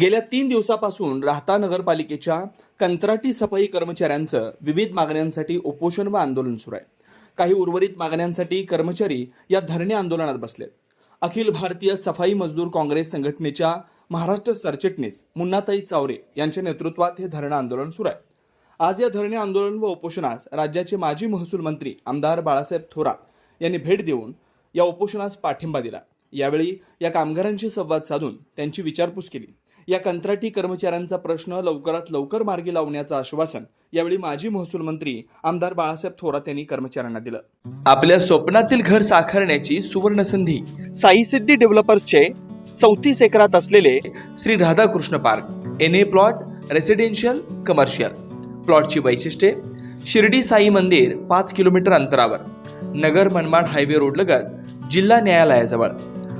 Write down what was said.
गेल्या तीन दिवसापासून राहता नगरपालिकेच्या कंत्राटी सफाई कर्मचाऱ्यांचं विविध मागण्यांसाठी उपोषण व आंदोलन सुरू आहे. काही उर्वरित मागण्यांसाठी कर्मचारी या धरणे आंदोलनात बसलेत. अखिल भारतीय सफाई मजदूर काँग्रेस संघटनेच्या महाराष्ट्र सरचिटणीस मुन्नाताई चावरे यांच्या नेतृत्वात हे धरणं आंदोलन सुरू आहे. आज या धरणे आंदोलन व उपोषणास राज्याचे माजी महसूल मंत्री आमदार बाळासाहेब थोरात यांनी भेट देऊन या उपोषणास पाठिंबा दिला. यावेळी या कामगारांशी संवाद साधून त्यांची विचारपूस केली. या कंत्राटी कर्मचाऱ्यांचा प्रश्न लवकरात लवकर मार्गी लावण्याचं आश्वासन यावेळी माजी महसूल मंत्री आमदार बाळासाहेब थोरात यांनी कर्मचाऱ्यांना दिलं. आपल्या स्वप्नातील घर साकारण्याची सुवर्ण संधी साई सिद्धी डेव्हलपर्सचे चौतीस एकरात असलेले Shri Radhakrishna park N A plot residential commercial प्लॉटची वैशिष्ट्ये शिर्डी साई मंदिर पाच किलोमीटर अंतरावर नगर मनमाड हायवे रोड लगत जिल्हा न्यायालयाजवळ.